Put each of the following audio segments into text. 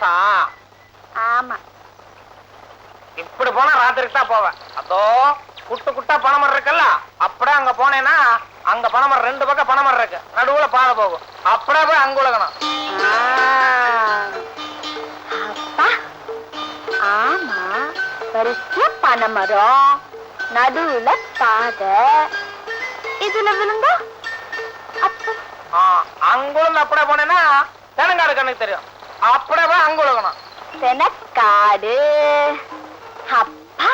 புதுசா ஆமா. இப்படி போனா ராத்திரிக்கு தான் போவேன். அதோ குட்டு குட்டா பனைமரம் இருக்குல்ல அப்படியே அங்க போனேன்னா அங்க பனைமரம் ரெண்டு பக்கம் பனைமரம் இருக்கு நடுவுல பாதை போகும். அப்படியே போய் அங்க உலகணும் ஆமா. வரிசையா பனைமரம் நடுவுல பாதை. இதுல விழுந்தா? அங்குள்ள அப்படியே போனேன்னா தெனங்காடு கண்ணுக்கு தெரியும். அப்படியே அங்க உலகணும் தெனக்காடு அப்பா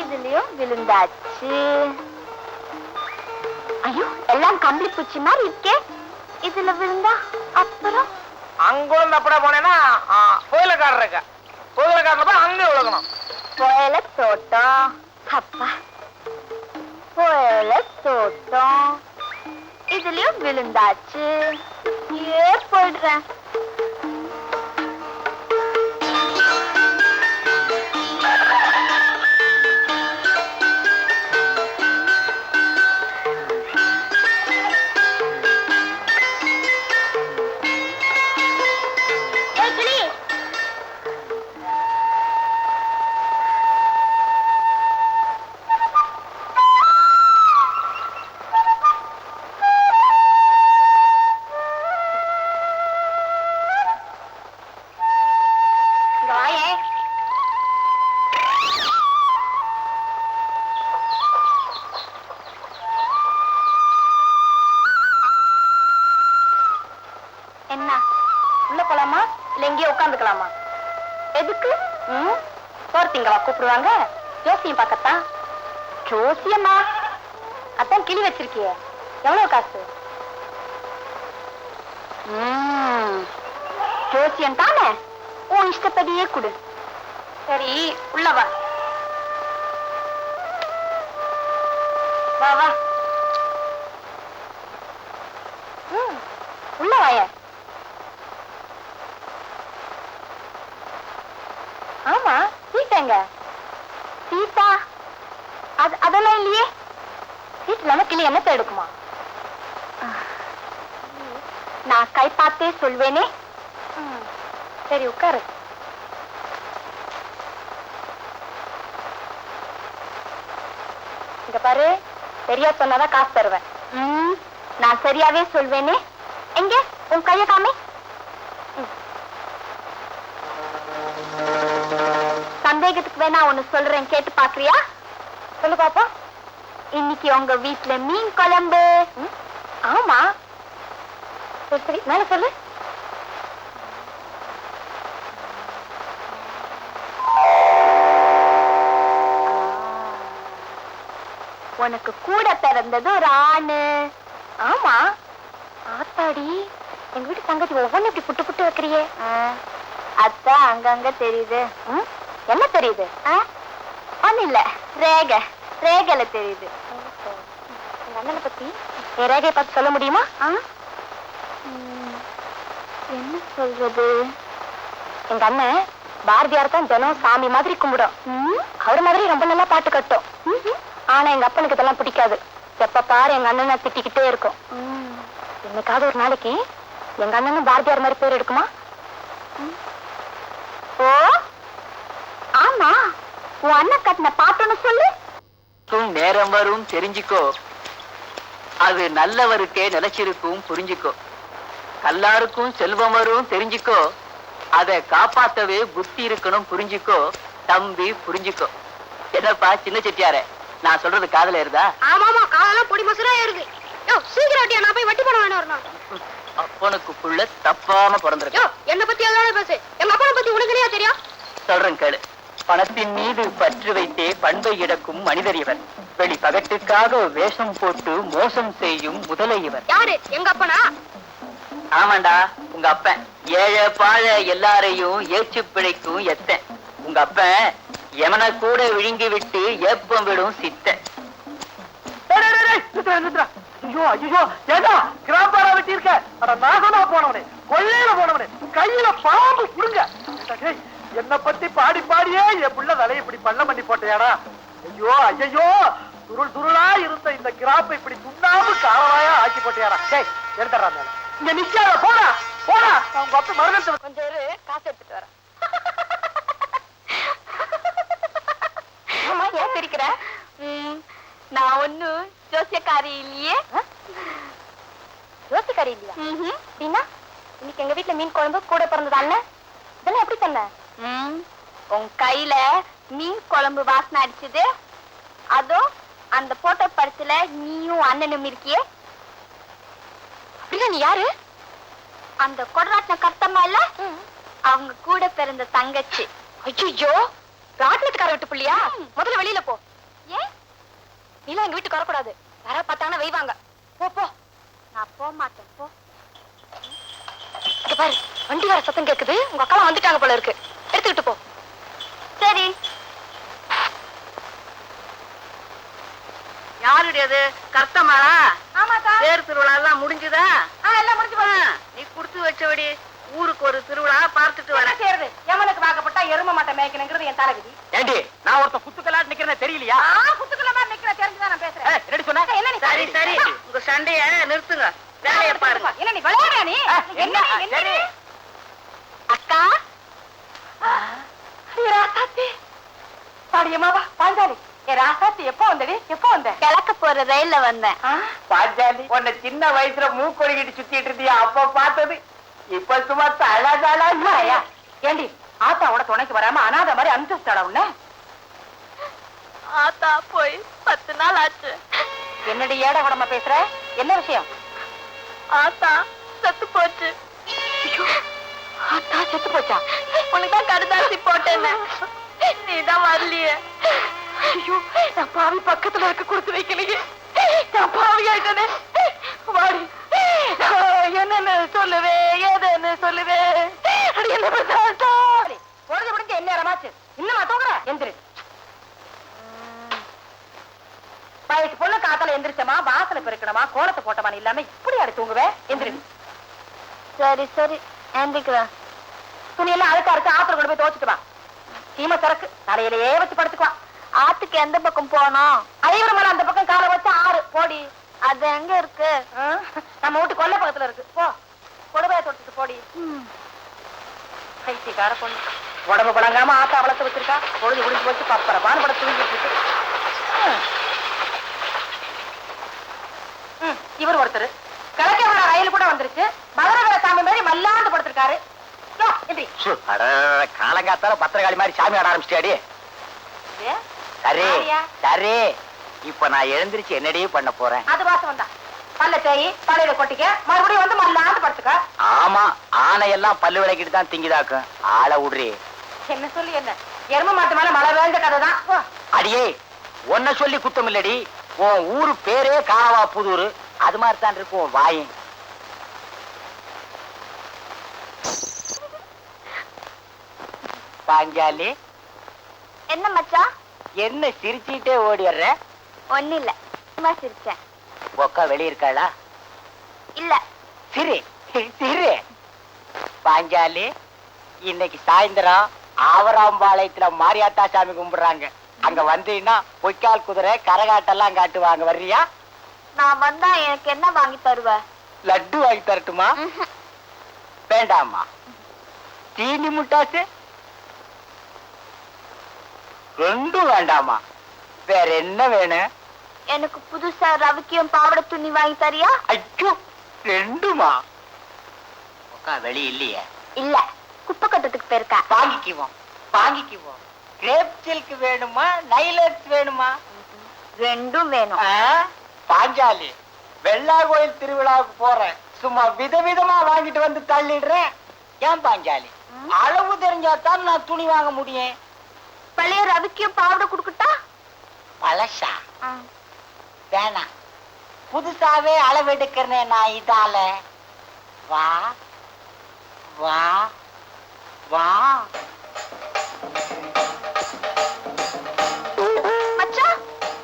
இதுலயும் விழுந்தாச்சு. ஐயோ எல்லாம் கம்பளி பூச்சி மாதிரி இருக்கே. இதுல விழுந்தா அப்புறம்? அங்குள்ள அப்படியே போனேன்னா கோயிலக்காடு இருக்கு. கோயிலக்காடுல போய் அங்கே உலகணும் புயல தோட்டம் அப்பா புயல தோட்டம் இதுலயும் விழுந்தாச்சு. ஏ போயிடுறேன்? கூப்பிடுவாங்க? ஜோசியம் பார்க்கத்தான். ஜோசியம்மா அதான் கிளி வச்சிருக்கியே. எவ்வளவு காசு? ஜோசியம் தானே? உன் இஷ்டப்படியே கொடு. சரி உள்ளவா வா. வா உள்ள வாய. ஆமா வீட்டங்க சீட்டா அது அதெல்லாம் இல்லையே. சீட் நமக்கு இல்லை என்ன எடுக்குமா? நான் கை பார்த்தே சொல்வேனே. சரி உட்காரு. இங்க பாரு சரியா சொன்னாதான் காசு தருவேன். நான் சரியாவே சொல்வேனே. எங்க? உன் கைய காமி ம். வேணா ஒண்ணு சொல்றேன் கேட்டு பாக்குறியா சொல்லு பாப்பா. இன்னைக்கு உங்க வீட்டுல மீன் குழம்பு. ஆமா. சரி சரி மேல சொல்லு. உனக்கு கூட பிறந்தது ஒரு ஆணு. ஆமா. ஆத்தாடி எங்க வீட்டு தங்கச்சி ஒவ்வொன்னு இப்படி புட்டு புட்டு வைக்கிறியே. அத்தா அங்கங்க தெரியுது. ம்? என்ன தெரியுது? ஒண்ணு இல்ல. ரேகை. ரேகைல தெரியுது. அண்ணனை பத்தி? என் ரேகையை பார்த்து சொல்ல முடியுமா? என்ன சொல்றது? எங்க அண்ணன் பாரதியார் தான் தினம் சாமி மாதிரி கும்பிடும். அவர் மாதிரி ரொம்ப நல்லா பாட்டு கட்டும். ஆனா எங்க அப்பனுக்கு இதெல்லாம் பிடிக்காது. எப்ப பாரு எங்க அண்ணனை திட்டிக்கிட்டே இருக்கும். என்னைக்காவது ஒரு நாளைக்கு எங்க அண்ணனும் பாரதியார் மாதிரி பேர் எடுக்குமா? ஓ? ஆமா உன் அண்ணன் கட்டின பாட்டுன்னு சொல்லு. நேரம் வரும் தெரிஞ்சுக்கோ. அது நல்லவருக்கே நிலைச்சிருக்கும் புரிஞ்சுக்கோ. கல்லாருக்கும் செல்வம் வரும் தெரிஞ்சுக்கோ. அதை காப்பாத்தவே புத்தி இருக்கணும் புரிஞ்சுக்கோ. தம்பி புரிஞ்சுக்கோ. என்னப்பா சின்ன செட்டியாரே நான் சொல்றது காதல இருந்தா ஆமாமா காதெல்லாம் பொடி மசுரா யோ சீக்கிரம் நான் போய் வட்டி போட வேணும் அப்பனுக்கு புள்ள தப்பாம பிறந்திருக்கு. யோ என்ன பத்தி எல்லாம் பேசு. எங்க அப்பனை பத்தி உனக்கு தெரியும். சொல்றேன் கேளு. பணத்தின் மீது பற்று வைத்தே பண்பை இழக்கும் மனிதர் இவர். வெளி பகட்டுக்காக வேஷம் போட்டு மோசம் செய்யும் முதலை இவர். யாரு? எங்க அப்பனா? ஆமாண்டா உங்க அப்பன். ஏழை பாழ எல்லாரையும் ஏச்சு பிழைக்கும் எத்தன். உங்க அப்பன் எமனை கூட விழுங்கி விட்டு ஏப்பம் விடும் சித்தன். ஐயோ ஐயோ ஏதா கிராம்பாரா வெட்டி இருக்க அட நாசமா போனவனே கொள்ளையில போனவனே கையில பாம்பு டேய், என்னை பத்தி பாடி பாடியே என் புள்ள இப்படி பண்ண பண்ணி போட்டேடா ஐயோ ஐயோ துருள் துருளா இருந்த இந்த கிராப்பை இப்படி துண்டாம காலவாயா ஆக்கி போட்டியாடா. டேய் எடுத்துறா மேல. இங்க நிக்காத போடா போடா. அவங்க அப்பா மரணத்தை கொஞ்சம் ஒரு காசு எடுத்துட்டு வரேன். அம்மா ஏன் சிரிக்கிற? நான் ஒண்ணு ஜோசியக்காரி இல்லையே. ஜோசியக்காரி இல்லையா? இன்னைக்கு எங்க வீட்டுல மீன் குழம்பு கூட பிறந்ததால இதெல்லாம் எப்படி சொன்ன உன் கையில மீன் குழம்பு வாசனை அடிச்சது. அதோ அந்த போட்டோ படத்துல நீயும் அண்ணனும் இருக்கியே. அப்படின்னா நீ யாரு? அந்த கொடராட்டின கர்த்தம்மா இல்ல? அவங்க கூட பிறந்த தங்கச்சி. ஐயோ ராட்டினத்துக்கார விட்டு புள்ளியா? முதல்ல வெளியில போ. ஏன் நீலாம் எங்க வீட்டுக்கு வரக்கூடாது. யாராவது பார்த்தாங்கன்னா வைவாங்க. போ போ. நான் போக மாட்டேன் போ. பாரு வண்டி வர சத்தம் கேக்குது. உங்க அக்காலாம் வந்துட்டாங்க போல இருக்கு. எடுத்துக்கிட்டு போ. சரி. யாருடையது கர்த்தமாளா தேர் திருவிழா எல்லாம் முடிஞ்சுதா எல்லாம் முடிஞ்சு நீ குடுத்து வச்சபடி ஊருக்கு ஒரு திருவிழா பார்த்துட்டு வர. செய்யறது எமனுக்கு வாக்கப்பட்டா எரும மாட்டை மேய்க்கணுங்கிறது என் தலைவிதி. ஏண்டி நான் ஒருத்த குத்துக்கலாட்டு நிக்கிறேன் தெரியலையா? குத்துக்குள்ள மாதிரி நிக்கிற தெரிஞ்சுதான் நான் பேசுறேன். என்னடி சொன்ன? என்ன நீ சரி சரி. உங்க சண்டைய நிறுத்துங்க. வேலையை பாருங்க. என்ன நீ விளையாடுற நீ? என்ன என்ன? நீ? என்ன சரி. நீ? அக்கா அடி ராசாத்தி. பாடியம்மாவா பாஞ்சாலி. ஏ ராசாத்தி எப்போ வந்தடி? எப்போ வந்த? கிழக்க போற ரயில்ல வந்தேன். பாஞ்சாலி உன்னை சின்ன வயசுல மூக்கொடிக்கிட்டு சுத்திட்டு இருந்தியா? அப்ப பார்த்தது. இப்ப சும்மா தலதலா ஐயா ஏண்டி ஆத்தாவோட துணைக்கு வராம அனாதை மாதிரி அனுப்பிச்சுட்டாடா உன்ன? ஆத்தா போய் பத்து நாள் ஆச்சு. என்னடி ஏட உடம்ப பேசுற? என்ன விஷயம்? ஆத்தா செத்து போச்சு. ஆத்தா செத்து போச்சா? உனக்கு தான் கடுதாசி போட்டேன்னு. நீதான் வரலையே. ஐயோ நான் பாவி பக்கத்துல இருக்க கொடுத்து வைக்கலையே. நான் பாவி ஆயிட்டனே வாடி. என்னன்னு சொல்லுவே ஏதுன்னு சொல்லுவே? என்ன பொழுது முடிஞ்சு என்ன நேரமாச்சு இன்னுமா தூங்குற? எந்திரு. வயசு பொண்ணு காத்தால எந்திரிச்சமா வாசல பெருக்கணுமா கோலத்தை போட்டமா இல்லாம இப்படி அடி தூங்குவே? எந்திரு. சரி சரி. எந்திக்கிறேன் துணி எல்லாம் அழுக்கா இருக்கு ஆத்துல கொண்டு போய் துவச்சிட்டு வா. சீம சரக்கு தலையிலேயே வச்சு படுத்துக்குவா. ஆத்துக்கு எந்த பக்கம் போனோம் ஐவர மலை அந்த பக்கம் காலை வச்சு ஆறு போடி. அது எங்க இருக்கு? நம்ம வீட்டு கொல்லை பக்கத்துல இருக்கு. போ. கொடுவைய தொட்டுட்டு போடி. கைத்திக்கார பொண்ணு. உடம்பு பழங்காம ஆத்தா வளர்த்து வச்சிருக்கா. பொழுது முடிஞ்சு வச்சு பப்பர பானப்பட தூங்கிட்டு இருக்கு. இவர் ஒருத்தர். கிழக்கே ரயில் கூட வந்துருச்சு மதுரை சாமி மாதிரி மல்லாந்து எந்திரி. காலங்காத்தால பத்திரகாளி மாதிரி சாமி ஆட ஆரம்பிச்சிட்டியாடி. இது, சரி? சரி இப்ப நான் எழுந்திருச்சு என்னடி பண்ண போறேன்? அது வாசம் வந்தா. பல்ல தேய் தலையில கொட்டிக்க மறுபடியும் வந்து மல்லாந்து படுத்துக்க. ஆமா ஆனையெல்லாம் பல்லு விளக்கிட்டு தான் திங்கிதாக்கும் ஆளை விடுறி என்ன சொல்லி என்ன? எரும மாட்டு மேல மழை வேண்ட கதை தான் அடியே உன்னை சொல்லி குத்தம் இல்லடி உன் ஊரு பேரே காவா புதூர். அது மாதிரி தான் இருக்கும் வாயும் பாஞ்சாலி. என்ன மச்சான்? என்ன சிரிச்சிட்டே ஓடிடுற? ஒண்ணு இல்ல சும்மா சிரிச்சேன். ஒக்கா வெளிய இருக்காளா? இல்ல. சிரி சிரி. பாஞ்சாலி இன்னைக்கு சாயந்தரம் ஆவராம்பாளையத்துல மாரியாத்தா சாமி கும்பிடுறாங்க. அங்க வந்தீங்கன்னா பொய்க்கால் குதிரை கரகாட்டெல்லாம் காட்டுவாங்க வர்றியா? நான் வந்தா எனக்கு என்ன வாங்கி தருவ? லட்டு வாங்கி தரட்டுமா? வேண்டாமா சீனி முட்டாசு ரெண்டும் வேண்டாமா? வேற என்ன வேணும் எனக்கு புதுசா ரவிக்கியும் பாவாடை துணி வாங்கி தரியா? ஐயோ ரெண்டுமா? உக்கா வெளி இல்லையே. இல்ல குப்பை கட்டத்துக்கு போயிருக்கா. வாங்கிக்குவோம் வாங்கிக்குவோம். கிரேப் சில்க் வேணுமா நைலக்ஸ் வேணுமா? ரெண்டும் வேணும்? பாஞ்சாலி வெள்ளா கோயில் திருவிழாவுக்கு போறேன். சும்மா விதவிதமா வாங்கிட்டு வந்து தள்ளிடுறேன். ஏன் பாஞ்சாலி? அளவு தெரிஞ்சாதான் நான் துணி வாங்க முடியும். பழைய ரவிக்கியும் பாவாடை குடுக்கட்டா? பழசா? வேணாம் புதுசாவே அளவு எடுக்கிறேன் நான் இதால. வா வா வா.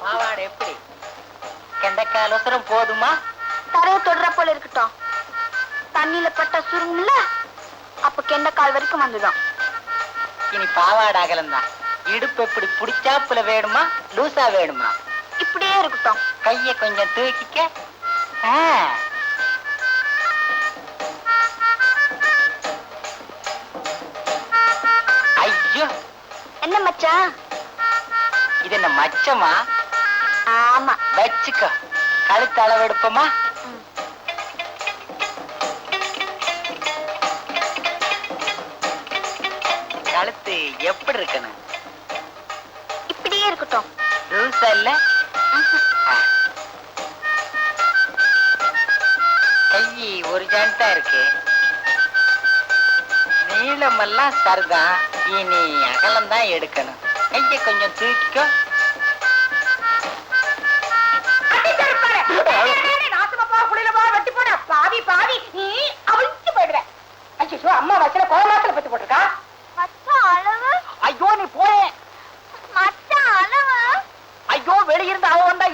பாவாடை எப்படி? கெண்டைக்கால் அவசரம் போதுமா? தரைய தொடுற போல இருக்கட்டும். தண்ணியில பட்டா சுருங்கும்ல அப்ப கெண்ட கால் வரைக்கும் வந்துடும். இனி பாவாடை அகலம் தான் இடுப்பு எப்படி புடிச்சாப்புல வேணுமா லூசா வேணுமா? இப்படியே இருக்கட்டும். கைய கொஞ்சம் தூக்கிக்க. ஐயோ. என்ன மச்சான்? இது என்ன மச்சமா? ஆமா. வச்சுக்கோ. கழுத்து அளவு எடுப்போமா? கழுத்து எப்படி இருக்கணும்? இல்ல. கை ஒரு ஜாயிண்டா இருக்கு. நீளமெல்லாம் சரிதான். இனி அகலம் தான் எடுக்கணும். கைய கொஞ்சம் தூக்கிக்கோ. அம்மா வச்சல கோலமாத்துல பத்து போட்டிருக்கா மச்சான் அளவு ஐயோ நீ போயே மச்சான் அளவு ஐயோ வெளியிருந்து அவ வந்தா என்ன அளவெடுத்துவா நீ போ ஐயோ கிளி அக்கா கிளி பறந்து போச்சு கிளி பறந்து போச்சா? நான் போய் பிடிச்சு வரட்டா ஏசிபிக்கு இறங்கிட்டு புடிச்சு வாடி போடி பாத்து வா. வா, வண்டி நிறுத்தியா கிளி பறந்து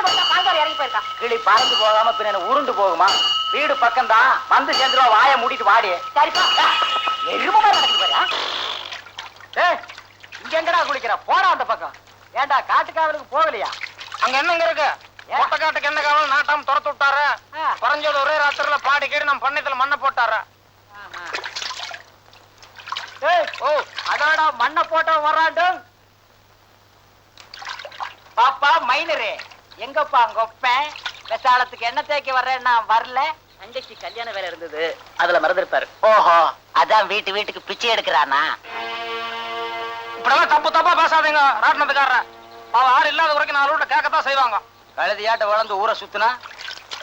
போச்சா. பாங்கார் இறங்கி போயிருக்கா கிளி பறந்து போகாம பின்ன என்ன உருண்டு போகுமா? வீடு பக்கம் தான் வந்து சேர்ந்துருவா வாயை மூடிட்டு வாடி. சரிப்பா. எருமமா நடக்குது பாரு, ஆ? ஏய் இங்க எங்கடா குளிக்கிற? போடா அந்த பக்கம். ஏன்டா காட்டுக்காவலுக்கு போகலையா? அங்க என்னங்க இருக்கு? மொட்டை காட்டுக்கு என்ன காவல்? நாட்டாம துரத்து விட்டாரு. குறைஞ்சது ஒரே ராத்திரில பாடி கேடி நம்ம பண்ணையத்துல மண்ணை போட்டாரு. ஏய் ஓ அதாடா மண்ணை போட்ட வராண்டும் பாப்பா மைனரே எங்கப்பா கொப்பேன் விசாலத்துக்கு என்ன தேய்க்க வர்றேன் நான் வரல. அன்றைக்கு கல்யாண வேலை இருந்தது. அதுல மறந்துருப்பாரு. ஓஹோ அதான் வீட்டு வீட்டுக்கு பிச்சை எடுக்கிறானா? இப்படிலாம் தப்பு தப்பா பேசாதீங்க ராட்டினத்துக்காரர. அவ ஆறு இல்லாத வரைக்கும் நாலு வீட்டை கேட்கத்தான் செய்வாங்க. கழுதியாட்ட வளர்ந்து ஊரை சுத்துனா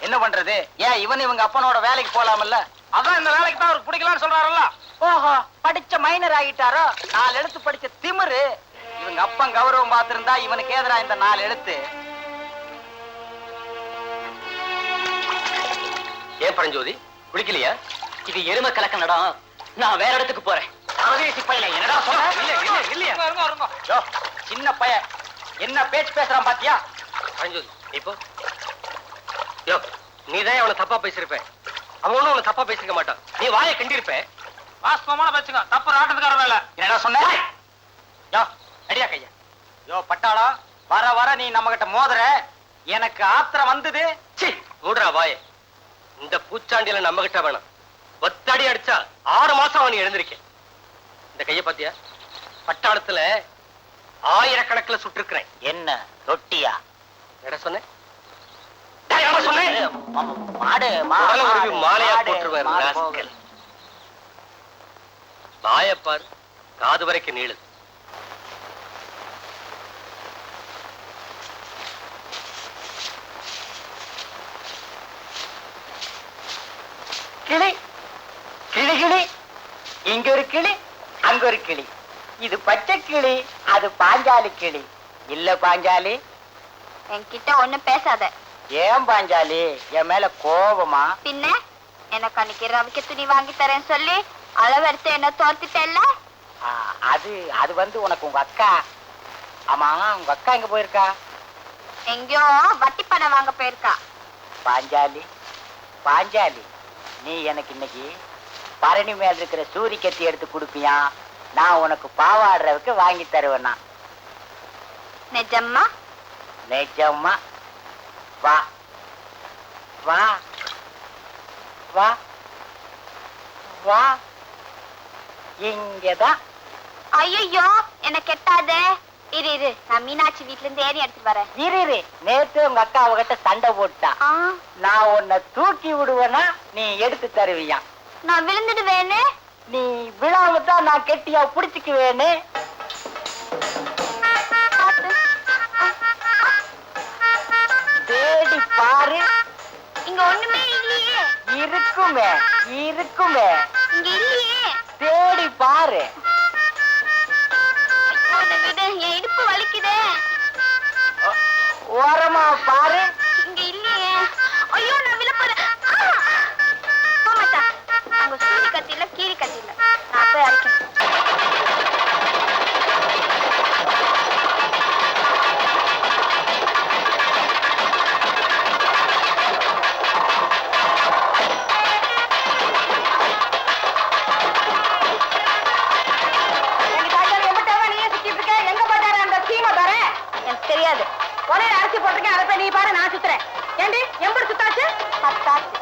என்ன பண்றது? ஏன் இவன் இவங்க அப்பனோட வேலைக்கு போலாமல்ல? அதான் இந்த வேலைக்கு தான் அவருக்கு பிடிக்கலாம்னு சொல்றாருல்ல. ஓஹோ படிச்ச மைனர் ஆகிட்டாரோ? நாலு எழுத்து படிச்ச திமிரு. இவங்க அப்பன் கௌரவம் பார்த்திருந்தா இவனுக்கு ஏதுடா இந்த நாலு எழுத்து. ஏன் பரஞ்சோதி? குளிக்கலையா? இது எரும கலக்க நடம் நான் வேற இடத்துக்கு போறேன். சின்ன பையன் என்ன பேச்சு பேசுறான் பாத்தியா? பரஞ்சோதி இப்போ யோ நீ தான் அவனை தப்பா பேசியிருப்ப. அவன் ஒண்ணும் உன்னை தப்பா பேசிருக்க மாட்டான். நீ வாயை கண்டிருப்ப வாஸ்தவமான பேச்சுங்க தப்பு ராட்டத்துக்கார வேலை என்னடா சொன்ன? யோ அடியா கையா. யோ பட்டாளா வர வர நீ நம்ம கிட்ட மோதுற. எனக்கு ஆத்திரம் வந்தது. மூடுறா வாயை. இந்த பூச்சாண்டியில நம்ம கிட்ட வேணாம். ஒத்தடி அடிச்சா ஆறு மாசம் அவன் எழுந்திருக்கேன். இந்த கைய பாத்தியா பட்டாளத்துல ஆயிரக்கணக்கில் சுட்டிருக்கிறேன். என்ன? ரொட்டியா? என்ன சொன்னேன். மாலையா. வாயப்பார் காது வரைக்கும் நீளுது கிளி கிளி கிளி இங்க ஒரு கிளி அங்க ஒரு கிளி. இது பச்சை கிளி அது பாஞ்சாலி கிளி. இல்ல பாஞ்சாலி. என்கிட்ட ஒண்ணும் பேசாத. ஏன் பாஞ்சாலி? என் மேல கோபமா பின்ன எனக்கு அன்னைக்கு ரவிக்க துணி வாங்கி தரேன்னு சொல்லி அளவெடுத்து என்ன தோர்த்திட்டல்ல? ஆ, அது அது வந்து உனக்கு உங்க அக்கா. ஆமா உங்க அக்கா எங்க போயிருக்கா? எங்கேயோ வட்டி பணம் வாங்க போயிருக்கா. பாஞ்சாலி. பாஞ்சாலி நீ எனக்கு இன்னைக்கு பரணி மேல இருக்கிற சூரி கத்தி எடுத்து கொடுப்பியா? நான் உனக்கு பாவாடுறதுக்கு வாங்கி தருவேனா. நிஜம்மா? நிஜமா வா. வா. வா. வா. இங்கதான். ஐயோ என்ன கெட்டாதே. இரு இரு. நான் மீனாட்சி வீட்ல இருந்து ஏறி எடுத்துட்டு வரேன். இரு இரு. நேத்து உங்க அக்கா அவகிட்ட சண்டை போட்டா நான் உன்னை தூக்கி விடுவேனா நீ எடுத்து தருவியா? நான் விழுந்துடுவேன்னு நீ தான் நான் கெட்டியா புடிச்சுக்குவேன்னு. தேடி பாரு. இங்க ஒண்ணுமே இல்லையே. இருக்குமே இருக்குமே. இங்க இல்லையே. தேடி பாரு. என் இடுப்பு வலிக்குதே. ஓரமா பாரு. கத்தி இல்ல கீரி கத்தி இல்ல நான் போய் அரைக்கணும் தெரியாது. ஒரே அரைச்சி போட்டிருக்கேன் அதை நீ பாரு நான் சுத்துறேன். ஏண்டி எம்படி சுத்தாச்சு? பத்தாச்சு.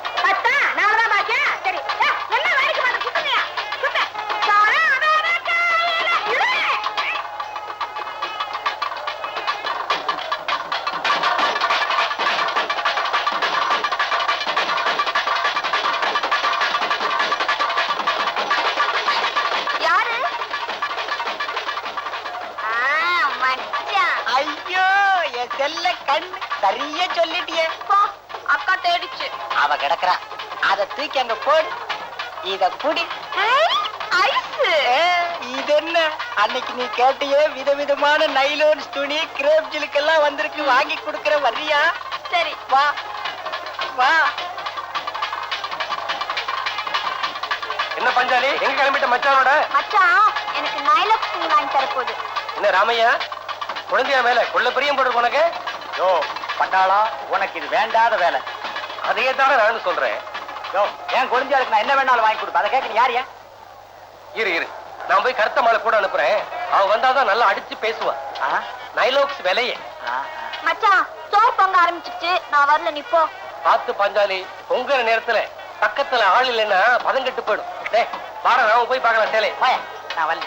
அவ கிடக்குறா அத தூக்கி அங்க போடு. இத குடி. இது என்ன அன்னைக்கு நீ கேட்டியே விதவிதமான நைலோன்ஸ் துணி கிரேப் ஜிலுக்கெல்லாம் வந்திருக்கு. வாங்கி கொடுக்கற வர்றியா? சரி. வா. வா. என்ன பஞ்சாலி? எங்க கிளம்பிட்ட மச்சானோட? மச்சான் எனக்கு நைலக்ஸ் துணி வாங்கி தரப்போகுது என்ன ராமையா? குழந்தையா மேல கொள்ள பிரியம் போட்டு உனக்கு? யோ பட்டாளா உனக்கு இது வேண்டாத வேலை. அதையே தானே நானும் சொல்றேன். யோ ஏன் குழந்தைகளுக்கு நான் என்ன வேணாலும் வாங்கி கொடுப்பேன். அதை கேட்க யார் ஏன் இரு இரு. நான் போய் கருத்த மாலை கூட அனுப்புறேன். அவ வந்தாதான் நல்லா அடிச்சு பேசுவா. ஆ? நைலோக்ஸ் விலையே. ஆ, மச்சான் சோறு பொங்க ஆரம்பிச்சிச்சு நான் வரல நீ போ. பார்த்து பஞ்சாலி பொங்குற நேரத்துல பக்கத்துல ஆள் இல்லைன்னா பதங்கட்டு போயிடும். டேய் வாட நாம போய் பார்க்கலாம் சேலை. போய, நான் வரல.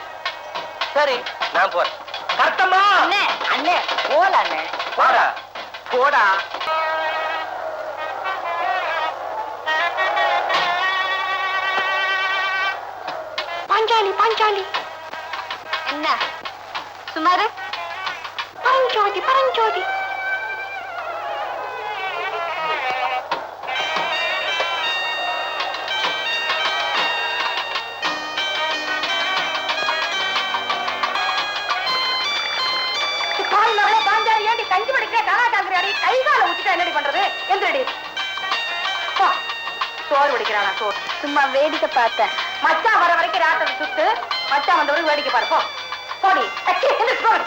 சரி நான் போறேன். கருத்தம்மா! அண்ணே அண்ணே போல அண்ணே வாடா. போடா. பாஞ்சாலி பாஞ்சாலி. என்ன? சுமாரு? பரஞ்சோதி பரஞ்சோதி. கஞ்சி படிக்கிற கலா காங்குறியாடி கை கால ஊத்திட்டா என்னடி பண்றது? எந்திரடி. சோறு வடிக்கிறானா சோறு சும்மா வேடிக்கை பார்த்தேன். மச்சான் வர வரைக்கும் ராட்டை சுத்து மச்சான் வந்தவரை வேடிக்கை பார்ப்போம் போடி. போடி.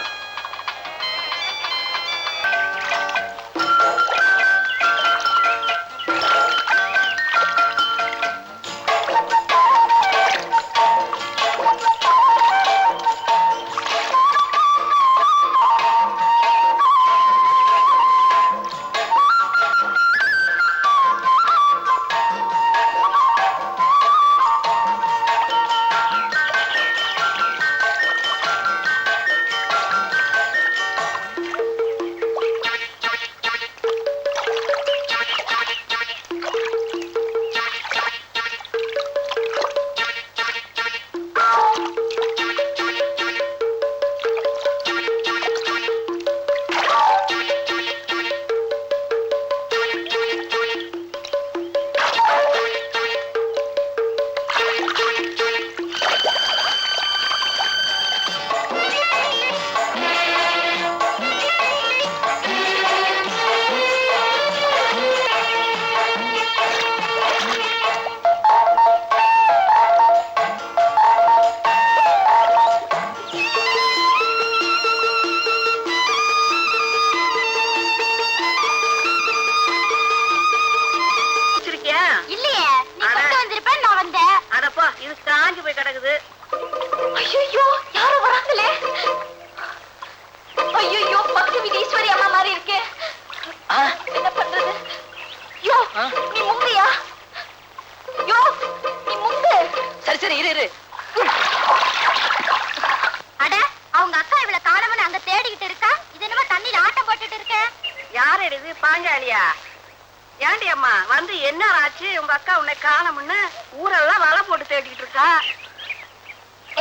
தேடிட்டு இருக்கா?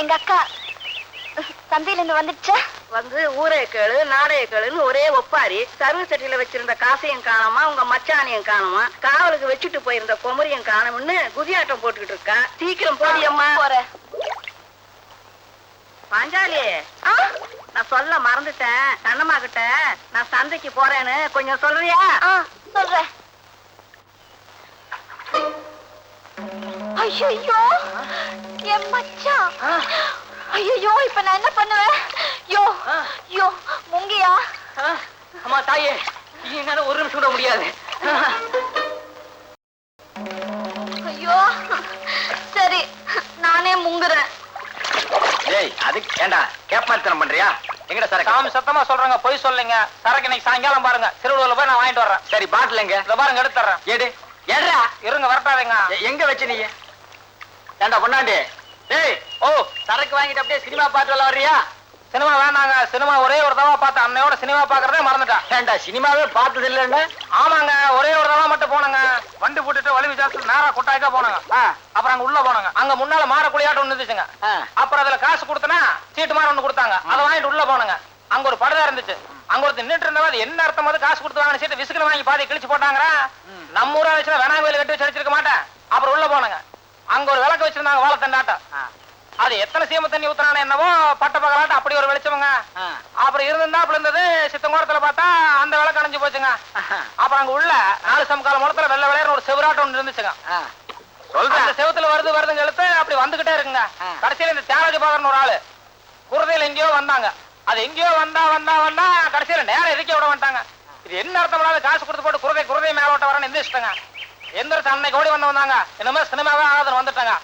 எங்க அக்கா சந்தையில இருந்து வந்துடுச்சா? வந்து ஊரே கேளு நாடே கேளுன்னு ஒரே ஒப்பாரி. சர்வ சட்டியில வச்சிருந்த காசையும் காணோமா உங்க மச்சானையும் காணோமா காவலுக்கு வச்சுட்டு போயிருந்த குமரியும் காணோம்னு குதியாட்டம் போட்டுக்கிட்டு இருக்கா. சீக்கிரம் போடியம்மா. பாஞ்சாலி நான் சொல்ல மறந்துட்டேன். கண்ணம்மா கிட்ட நான் சந்தைக்கு போறேன்னு கொஞ்சம் சொல்றியா? சொல்றேன். ஐயோ என் மச்சான். ஐயோ இப்ப நான் என்ன பண்ணுவேன்? யோ யோ முங்கியா. அம்மா தாயே என்னால ஒரு நிமிஷம் கூட முடியாது. ஐயோ சரி நானே முங்குறேன். ஏய் அதுக்கு ஏண்டா கேப்பாத்தனம் பண்றியா? எங்கடா சரக்கு? சாமி சத்தமா சொல்றாங்க பொய் சொல்லுங்க. சரக்கு இன்னைக்கு சாயங்காலம் பாருங்க. திருவள்ளூர்ல போய் நான் வாங்கிட்டு வர்றேன். சரி பாட்டில் எங்க? இத பாருங்க எடுத்துறேன் எடு. ஏடா இருங்க வரட்டாதீங்க. எங்க வச்சு நீங்க ஏண்டா பொண்ணாண்டி டேய் ஓ சரக்கு வாங்கிட்டு அப்படியே சினிமா பாட்டு வரல வர்றியா? சினிமா வேண்டாங்க சினிமா ஒரே ஒரு தடவை பார்த்தேன் அன்னையோட சினிமா பாக்குறதே மறந்துட்டேன் ஏண்டா சினிமாவே பார்த்தது இல்லைன்னு? ஆமாங்க ஒரே ஒரு தடவை மட்டும் போனங்க. வண்டி போட்டுட்டு வழி விசாரிச்சு நேரா குட்டாய்க்கா போனங்க. அப்புறம் அங்க உள்ள போனங்க. அங்க முன்னால மாற குளியாட்டம் ஒண்ணு இருந்துச்சுங்க. அப்புறம் அதுல காசு கொடுத்தனா சீட்டு மாதிரி ஒண்ணு கொடுத்தாங்க. அதை வாங்கிட்டு உள்ள போனங்க. அங்க ஒரு படுதா இருந்துச்சு. அங்க ஒருத்தர் நின்னுட்டு இருந்தவன் அது என்ன அர்த்தம் அது? காசு கொடுத்து வாங்கின சீட்டு விசுக்குல வாங்கி பாதி கிழிச்சு போட்டாங்க நம்ம ஊரா வச்சுனா வேணா கோயில் கட்டி வச்சு அடிச்சிருக்க மாட்டேன். அப்புறம் உள்ள போனங்க. அங்க ஒரு விளக்கு வச்சிருந்தாங்க வாழைத்தண்டாட்டம் அது எத்தனை சீம தண்ணி ஊத்துனானே என்னவோ பட்ட பகலாட்டம் அப்படி ஒரு வெளிச்சவங்க அப்புறம் இருந்திருந்தாப்புல இருந்தது சித்தங்கோரத்துல பார்த்தா அந்த விளக்கு அணைஞ்சு போச்சுங்க. அப்புறம் அங்க உள்ள நாலு சமகால முடத்துல வெள்ளை விளையாடுற ஒரு செவராட்டம் ஒன்று இருந்துச்சுங்க. அந்த செவத்துல வருது வருதுங்க எழுத்து அப்படி வந்துகிட்டே இருக்குங்க. கடைசியில இந்த தியாகராஜ பாதர்னு ஒரு ஆளு குருதையில எங்கேயோ வந்தாங்க. அது எங்கேயோ வந்தா வந்தா வந்தா கடைசியில நேரம் எதுக்கே விட மாட்டாங்க. இது என்ன அர்த்தம்? காசு கொடுத்து போட்டு குருதை குருதை மேல ஓட்ட வரேன்னு எந்திரிச்சிட்டாங்க எந்திரத்து அன்னைக்கு ஓடி வந்தவன் தாங்க. என்னமே சினிமாவே ஆகாதன் வந்துட்டாங்க.